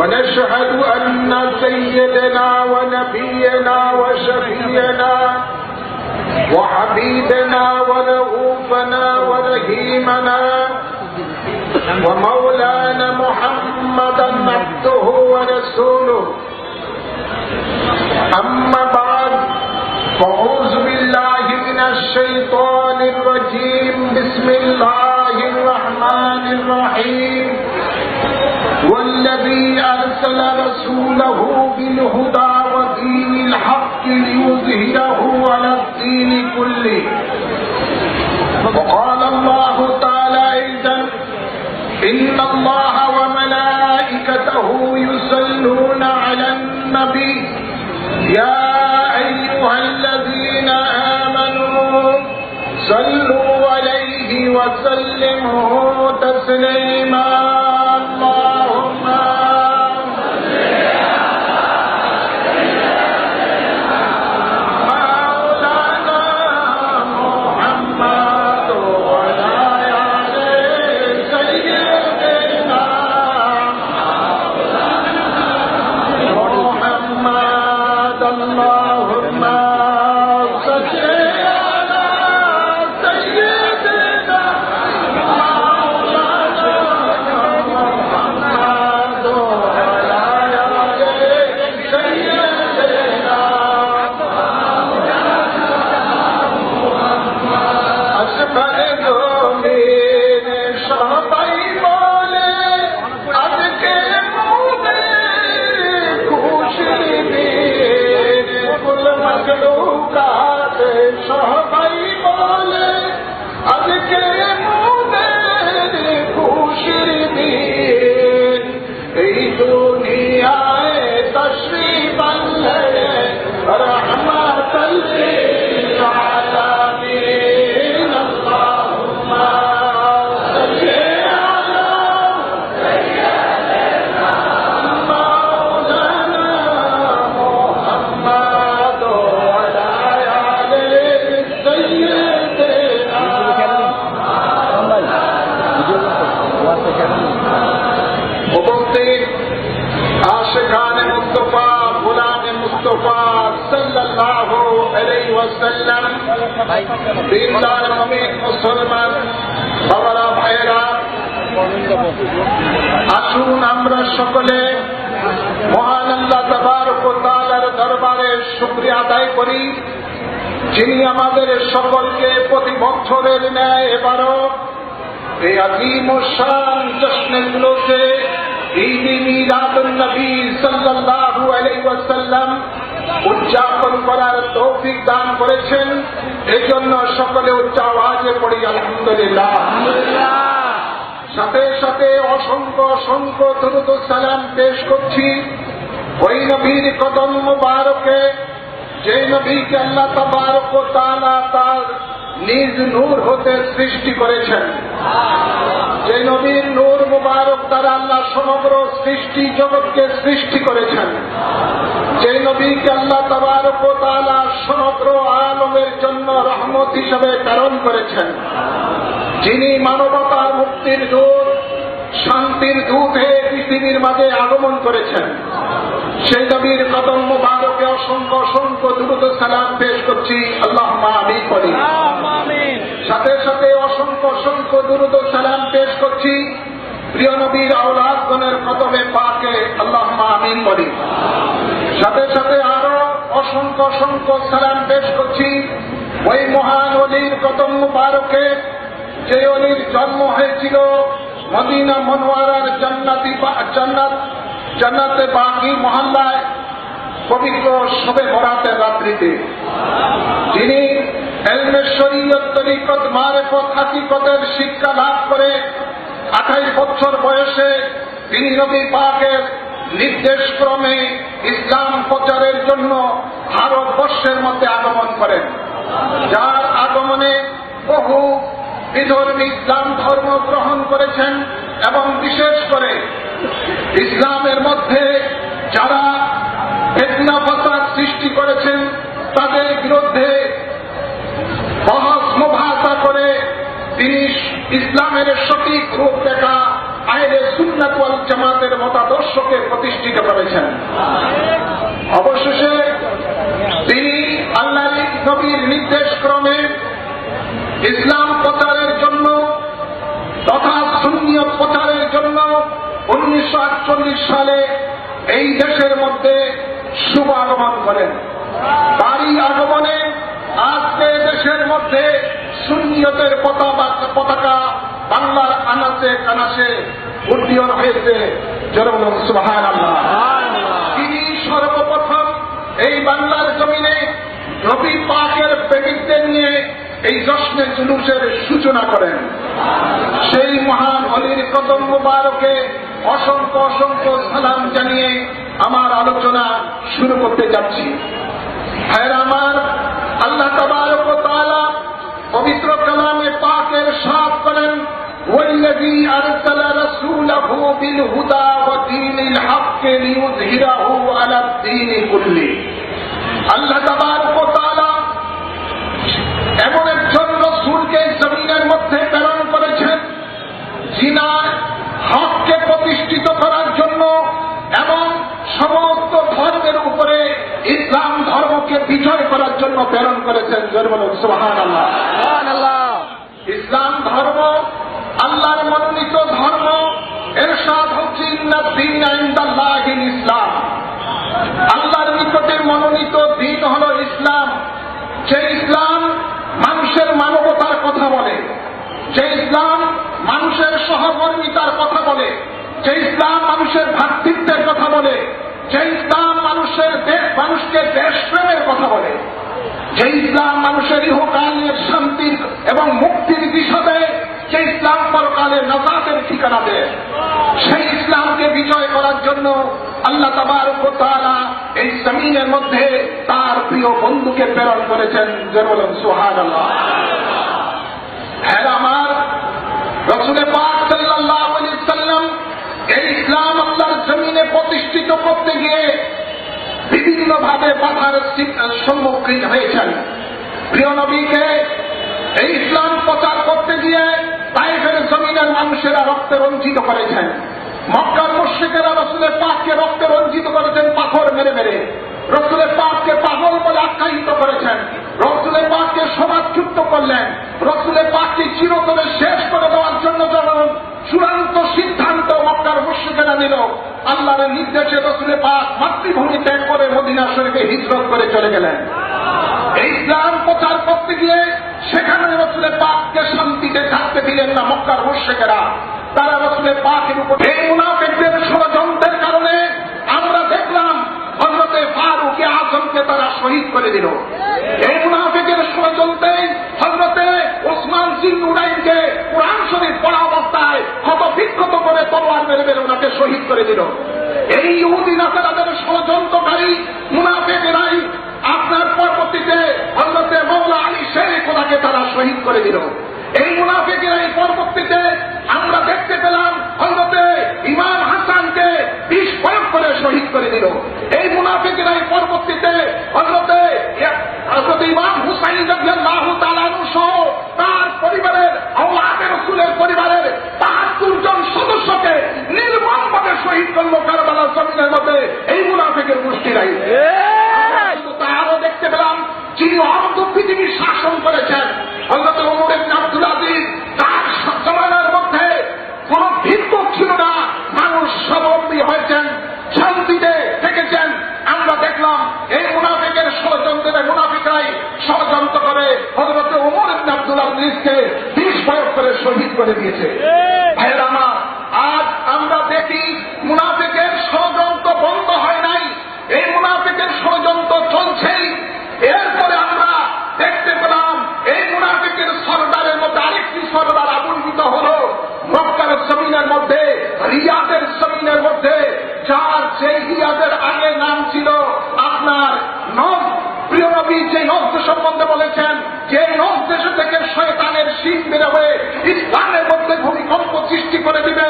ونشهد أن سيدنا ونبينا وشفينا وحبيبنا ورؤوفنا ورهيمنا ومولانا محمدا عبده ورسوله. أما بعد فأعوذ بالله من الشيطان الرجيم. بسم الله أرسل رسوله بالهدى ودين الحق ليظهره على الدين كله. وقال الله تعالى أيضا إن الله وملائكته يصلون على النبي. يا أيها الذين آمنوا صلوا عليه وسلموا تسليما. محمد আসুন আমরা সকলে মহান আল্লাহ তাবারক ও তাআলার দরবারে শুকরিয়া আদায় করি। যিনি আমাদের সকলকে প্রতি বছরের ন্যায় এবারও এই আজিম শান জশ্নগুলোতে ঈদ মিলাদুন নবী সাল্লাল্লাহু আলাইহি উদযাপন করার তৌফিক দান করেছেন। এই জন্য সকলে উচ্চ আওয়াজে পড়ি, আলহামদুলিল্লাহ। সাথে সাথে অসংখ্য অসংখ্য দ্রুত সালাম পেশ করছি। ওই নবীর কদম মুবারকে, যে নবীকে আল্লাহ তাবারক তালা তার নিজ নূর হতে সৃষ্টি করেছেন। যে নবীর নূর মুবারক দ্বারা আল্লাহ সমগ্র সৃষ্টি জগৎকে সৃষ্টি করেছেন। যে নবীকে আল্লাহ তাবারক ও তাআলা সমগ্র আলমের জন্য রহমত হিসেবে প্রেরণ করেছেন। যিনি মানবতার মুক্তির দূত, শান্তির দূত পৃথিবীর মাঝে আগমন করেছেন। সেই নবীর কদম মুবারকে অসংখ্য অসংখ্য দ্রুত সালাম পেশ করছি। আল্লাহ আমি করি সাথে সাথে অসংখ্য অসংখ্য দ্রুত সালাম পেশ করছি। প্রিয় নবীর আওলাদগণের কদমে পাকে আল্লাহ আমিন বলি সাথে সাথে আরও অসংখ্য অসংখ্য সালাম পেশ করছি। ওই মহান অলির কদম মুবারকে যে অলির জন্ম হয়েছিল মদিনা মনোয়ারার জান্নাতি জান্নাত জান্নাতে বাকি মহল্লায় পবিত্র শবে বরাতের রাত্রিতে। যিনি এলমে শরীয়ত তরিকত, মারেফত শিক্ষা লাভ করে আঠাইশ বছর বয়সে তিনি নবী পাকের নির্দেশ ক্রমে ইসলাম প্রচারের জন্য ভারতবর্ষের মধ্যে আগমন করেন। যার আগমনে বহু বিধর্মী ইসলাম ধর্ম গ্রহণ করেছেন এবং বিশেষ করে ইসলামের মধ্যে যারা ফেতনা সৃষ্টি করেছেন, তাদের বিরুদ্ধে বহস মুভাসা করে তিনি ইসলামের সঠিক রূপ দেখা আইরে সুন্নাত ওয়াল জামাতের মতাদর্শকে প্রতিষ্ঠিত করেছেন। অবশেষে তিনি আল্লাহ নবীর নির্দেশ ক্রমে ইসলাম প্রচারের জন্য তথা সুন্নিয়ত প্রচারের জন্য উনিশশো আটচল্লিশ সালে এই দেশের মধ্যে শুভ আগমন করেন। তারই আগমনে আজকে দেশের মধ্যে সুন্নিয়তের পতাকা পতাকা বাংলার আনাচে কানাচে উড্ডীয়ন হয়েছে। জনগণ আল্লাহ তিনি সর্বপ্রথম এই বাংলার জমিনে রবি পাকের প্রেমিককে নিয়ে এই জশ্নে জুলুসের সূচনা করেন। সেই মহান অলির কদম মুবারকে অসংখ্য অসংখ্য সালাম জানিয়ে আমার আলোচনা শুরু করতে যাচ্ছি ভাইয়ের আমার আল্লাহ তাবারক ও তাআলা পবিত্র কালামে পাকের সাথ করেন والذي أرسل رسوله بالهدى ودين الحق ليظهره على الدين كله আল্লাহ তাবারক ও করার জন্য এবং সমস্ত ধর্মের উপরে ইসলাম ধর্মকে বিজয় করার জন্য প্রেরণ করেছেন সুহান আল্লাহ ইসলাম ধর্ম আল্লাহর মনোনীত ধর্ম এর সাথ হচ্ছে ইসলাম। আল্লাহর নিকটে মনোনীত দিন হল ইসলাম। যে ইসলাম মানুষের মানবতার কথা বলে। যে ইসলাম মানুষের সহকর্মিতার কথা বলে। যে ইসলাম মানুষের ভ্রাতৃত্বের কথা বলে, যে ইসলাম মানুষের দেশ মানুষকে দেশপ্রেমের কথা বলে, যে ইসলাম মানুষের ইহকালের শান্তির এবং মুক্তির দিশা দেয় যে ইসলাম পরকালের নজাতের ঠিকানা দেয়, সেই ইসলামকে বিজয় করার জন্য আল্লাহ তাবার তাআলা এই জমিনের মধ্যে তার প্রিয় বন্ধুকে প্রেরণ করেছেন বলেন সোহান হ্যাঁ আমার, রসুলের পাক এই ইসলাম আল্লাহর জমিনে প্রতিষ্ঠিত করতে গিয়ে বিভিন্ন ভাবে বাধার সম্মুখীন হয়েছেন। প্রিয় নবীকে, এই ইসলাম প্রচার করতে গিয়ে তাইফের জমিনের মানুষেরা রক্তে রঞ্জিত করেছেন। মক্কার মুশ্রিকেরা রসুলের পাককে রক্তে রঞ্জিত করেছেন, পাথর মেরে মেরে। রসুলের পাককে পাগল বলে আখ্যায়িত করেছেন। রসুলের পাককে সমাজযুক্ত করলেন। রসুলের পাককে চিরতরে শেষ করে দেওয়ার জন্য যখন চূড়ান্ত সিদ্ধান্ত মক্কার মুশ্রিকেরা নিল। আল্লাহর নির্দেশে রসুলের পাক মাতৃভূমি ত্যাগ করে মদিনা শরীফে হিজরত করে চলে গেলেন। ইসলাম প্রচার করতে গিয়ে সেখানে রসুলের পাককে শান্তিতে থাকতে দিলেন না মক্কার মুশ্রিকেরা। তারা রসুলের পাকের উপর এই মুনাফিকদের ষড়যন্ত্রের কারণে আমরা দেখলাম হজরতে ফারুকে আজমকে তারা শহীদ করে দিল। এই মুনাফিকের ষড়যন্ত্রে হজরতে ওসমান সিং উডাইনকে কোরআন শরীফ পড়া অবস্থায় ক্ষত বিক্ষত করে তলোয়ার মেরে মেরে ওনাকে শহীদ করে দিল। এই ইহুদি নাসারাদের ষড়যন্ত্রকারী মুনাফিকেরাই আপনার পরবর্তীতে হজরতে মৌলা আলী শেখ ওনাকে তারা শহীদ করে দিল এই মুনাফিকের এই পরবর্তীতে আমরা দেখতে পেলাম হজরতে ইমাম হাসানকে বিষ প্রয়োগ করে শহীদ করে দিল এই মুনাফিকের এই পরবর্তীতে হজরতে হজরত ইমাম হুসাইন রাদিয়াল্লাহু তাআলাহু সহ তার পরিবারের আওলাদের রসুলের পরিবারের বাহাত্তর জন সদস্যকে নির্মমভাবে শহীদ করল কারবালার জমিনের মধ্যে এই মুনাফিকের শুধু তারও দেখতে পেলাম যিনি অর্ধ পৃথিবী শাসন করেছেন ওমর ইবনে আব্দুল আজিজ তার জমানার মধ্যে কোন ভিক্ষুক ছিল না মানুষ স্বাবলম্বী হয়েছেন শান্তিতে থেকেছেন। আমরা দেখলাম এই মুনাফিকের ষড়যন্ত্রের মুনাফিকরাই ষড়যন্ত্র করে হজরত ওমর ইবনে আব্দুল আজিজকে বিষ প্রয়োগ করে শহীদ করে দিয়েছে। ভাইয়ের আমার আজ আমরা দেখি মুনাফিকের ষড়যন্ত্র বন্ধ হয় নাই এই মুনাফিকের ষড়যন্ত্র চলছেই এরপরে আমরা দেখতে পেলাম এই মুনাফিকের সরদারের মধ্যে আরেকটি সরদার আবন্ধিত হল মক্কার জমিনের মধ্যে রিয়াদের জমিনের মধ্যে যার সেই রিয়াদের আগে নাম ছিল আপনার নব। প্রিয় নবী যে নব্দ সম্বন্ধে বলেছেন যে নব দেশ থেকে শয়তানের শিখ বেরোবে হয়ে ইসলামের মধ্যে ভূমিকম্প সৃষ্টি করে দিবে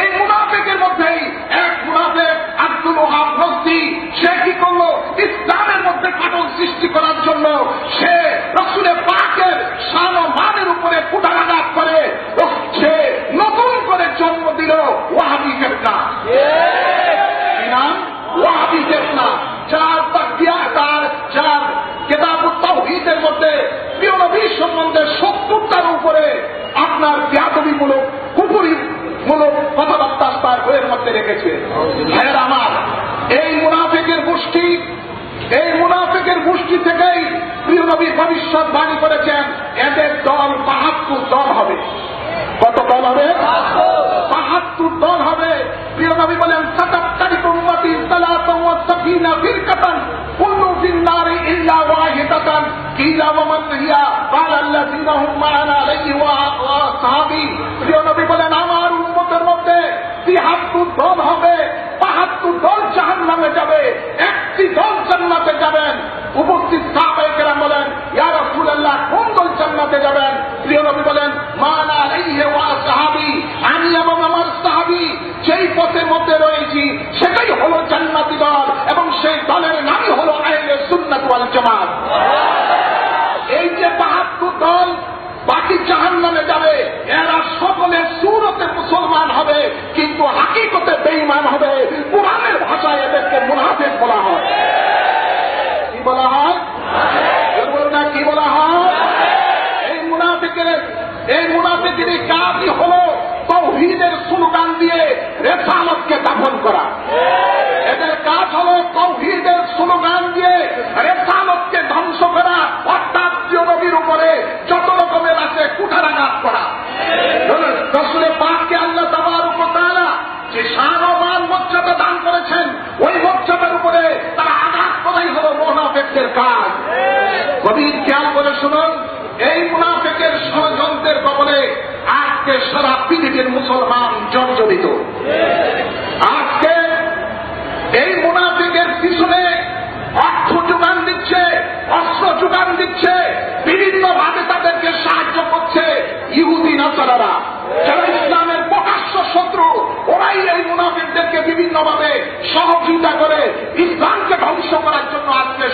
এই মুনাফিকের মধ্যেই এক মুনাফেক আব্দুল ওহাব নজদি সে কি করল ইসলামের মধ্যে ফাটল সৃষ্টি করার জন্য সে রসুলের পাকের সান ও মানের উপরে কুটাঘাত করে ও সে নতুন করে জন্ম দিল করে রেখেছে ভাইয়ের আমার এই মুনাফিকের গোষ্ঠী এই মুনাফিকের গোষ্ঠী থেকেই প্রিয় নবী ভবিষ্যৎবাণী করেছেন এদের দল বাহাত্তর দল হবে কত দল হবে বাহাত্তর দল হবে প্রিয় নবী বলেন সাতাত্তারি উম্মতি সালাতাম ওয়া সাফিনা ফিরকাতান কুল্লু ফিন্নারি ইল্লা ওয়াহিদাতান কিলা ওয়া মান হিয়া قال الذين هم معنا عليه وصحابي প্রিয় নবী বলেন আমার উম্মতের মধ্যে তিহাত্তর দল হবে, বাহাত্তর দল জাহান্নামে যাবে, একটি দল জান্নাতে যাবেন। উপস্থিত সাহাবাহিকেরা বলেন ইয়ারা রাসূলুল্লাহ, কোন দল জান্নাতে যাবেন? প্রিয় নবী বলেন মানা আলাইহি ওয়া সাহাবি আমি এবং আমার সাহাবি যেই পথের মধ্যে রয়েছি সেটাই হলো জান্নাতি দল এবং সেই দলের নামই হলো আহলে সুন্নাত ওয়াল জামাত এই যে বাহাত্তর দল বাকি জাহান নামে যাবে এরা সকলে সুরতে মুসলমান হবে কিন্তু হাকিকতে বেইমান হবে কোরআনের ভাষায় এদেরকে মুনাফেক বলা হয় কি বলা হয় এর বলুন না কি বলা হয় এই মুনাফিকের এই মুনাফিকের কাজই হলো তৌহিদের স্লোগান দিয়ে রেসালতকে দাফন করা। এদের কাজ হলো তৌহিদের স্লোগান দিয়ে রেসালতকে ধ্বংস করা, অর্থাৎ নবীর উপরে যত রকমের আছে কুঠারাঘাত করা। রসুলে পাককে আল্লাহ তাবার উপর তারা যে সারবান মর্যাদা দান করেছেন, ওই মর্যাদার উপরে তারা আঘাত করাই হলো মোনাফেকদের কাজ। কবির খেয়াল করে শুনুন, এই মুনাফেকের ষড়যন্ত্রের কবলে আজকে সারা পৃথিবীর মুসলমান জর্জরিত। আজকে এই মুনাফিকের পিছনে অর্থ যোগান দিচ্ছে, অস্ত্র যোগান দিচ্ছে বিভিন্ন ভাবে তাদেরকে সাহায্য করছে ইহুদি নাচারারা যারা ইসলামের প্রকাশ্য শত্রু, ওরাই এই মুনাফিকদেরকে বিভিন্ন ভাবে সহযোগিতা করে ইসলামকে ধ্বংস করার জন্য আজকে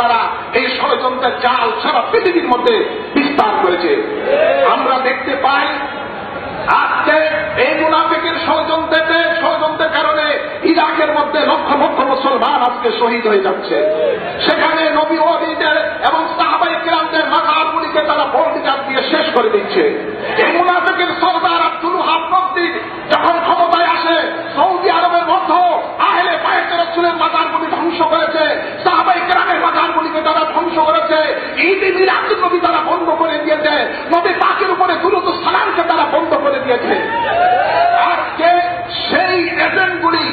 তারা এই ষড়যন্ত্রের জাল সারা পৃথিবীর মধ্যে বিস্তার করেছে। আমরা দেখতে পাই আজকে এই মুনাফিকের ষড়যন্ত্রে ষড়যন্ত্রের কারণে ইরাকের মধ্যে লক্ষ লক্ষ মুসলমান আজকে শহীদ হয়ে যাচ্ছে। সেখানে নবী ওয়ালিদের এবং সাহাবাই কিরামদের মাথা গুলিকে তারা বন্দিজাত দিয়ে শেষ করে দিচ্ছে। এই মুনাফিকের সর্দার আব্দুল হাফি যখন ক্ষমতায় আসে সৌদি আরবের মধ্যে আহলে পায়ের রসুলের মাজারগুলি ধ্বংস করেছে সাহাবাই কেরামের মাজারগুলিকে তারা ধ্বংস করেছে ঈদ মিলাদ নবী তারা বন্ধ করে দিয়েছে নবী পাকের উপরে দ্রুত সালামকে তারা দিয়েছে আজকে সেই এজেন্টগুলি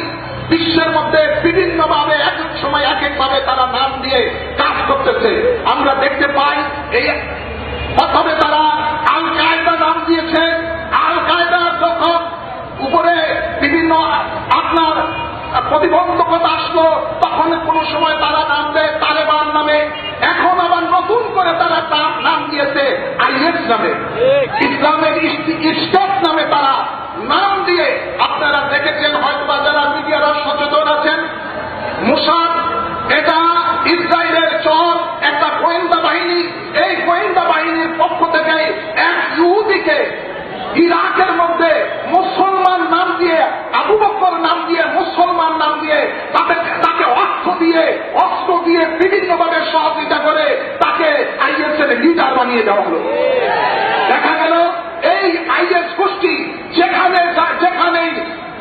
বিশ্বের মধ্যে বিভিন্ন ভাবে এক এক সময় এক এক ভাবে তারা নাম দিয়ে কাজ করতেছে। আমরা দেখতে পাই, এই প্রথমে তারা আল কায়দা নাম দিয়েছে। আল কায়দা যখন উপরে বিভিন্ন আপনার প্রতিবন্ধকতা আসলো, তখন কোন সময় তারা নাম দেয় তালেবান নামে। এখন আবার নতুন করে তারা নাম দিয়েছে আইএস নামে। ইসলামের স্টেট নামে তারা নাম দিয়ে আপনারা দেখেছেন হয়তো বা যারা মিডিয়ারা সচেতন আছেন মুসাদ এটা ইসরায়েলের চর একটা গোয়েন্দা বাহিনী। এই গোয়েন্দা বাহিনীর পক্ষ থেকে এক ইহুদিকে ইরাকের মধ্যে মুসলমান নাম দিয়ে আবু বকর নাম দিয়ে মুসলমান নাম দিয়ে তাকে তাকে অর্থ দিয়ে অস্ত্র দিয়ে বিভিন্নভাবে সহযোগিতা করে তাকে আইএস এর লিডার বানিয়ে দেওয়া হলো। দেখা গেল এই আইএস গোষ্ঠী যেখানে যেখানে